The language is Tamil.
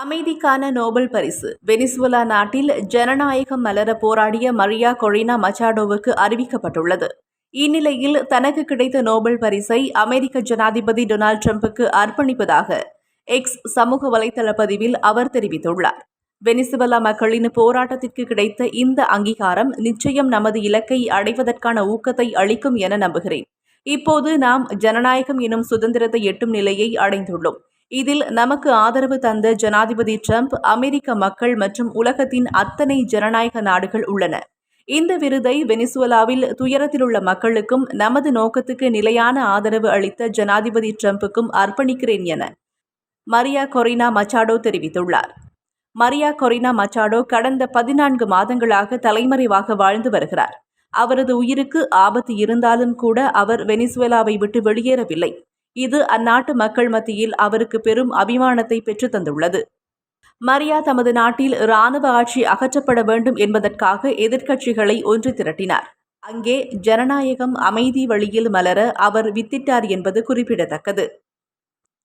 அமைதிக்கான நோபல் பரிசு. வெனிசுவலா நாட்டில் ஜனநாயகம் மலர போராடிய மரியா கொரினா மச்சாடோவுக்கு அறிவிக்கப்பட்டுள்ளது. இந்நிலையில் தனக்கு கிடைத்த நோபல் பரிசை அமெரிக்க ஜனாதிபதி டொனால்டு டிரம்புக்கு அர்ப்பணிப்பதாக எக்ஸ் சமூக வலைதள பதிவில் அவர் தெரிவித்துள்ளார். வெனிசுவலா மக்களின் போராட்டத்திற்கு கிடைத்த இந்த அங்கீகாரம் நிச்சயம் நமது இலக்கை அடைவதற்கான ஊக்கத்தை அளிக்கும் என நம்புகிறேன். இப்போது நாம் ஜனநாயகம் எனும் சுதந்திரத்தை எட்டும் நிலையை அடைந்துள்ளோம். இதில் நமக்கு ஆதரவு தந்த ஜனாதிபதி டிரம்ப் அமெரிக்க மக்கள் மற்றும் உலகத்தின் அத்தனை ஜனநாயக நாடுகள் உள்ளன. இந்த விருதை வெனிசுவலாவில் துயரத்திலுள்ள மக்களுக்கும் நமது நோக்கத்துக்கு நிலையான ஆதரவு அளித்த ஜனாதிபதி டிரம்புக்கும் அர்ப்பணிக்கிறேன் என மரியா கொரினா மச்சாடோ தெரிவித்துள்ளார். மரியா கொரினா மச்சாடோ கடந்த பதினான்கு மாதங்களாக தலைமறைவாக வாழ்ந்து வருகிறார். அவரது உயிருக்கு ஆபத்து இருந்தாலும் கூட அவர் வெனிசுவேலாவை விட்டு வெளியேறவில்லை. இது அந்நாட்டு மக்கள் மத்தியில் அவருக்கு பெரும் அபிமானத்தை பெற்று தந்துள்ளது. மரியா தமது நாட்டில் இராணுவ ஆட்சி அகற்றப்பட வேண்டும் என்பதற்காக எதிர்க்கட்சிகளை ஒன்று திரட்டினார். அங்கே ஜனநாயகம் அமைதி வழியில் மலர அவர் வித்திட்டார் என்பது குறிப்பிடத்தக்கது.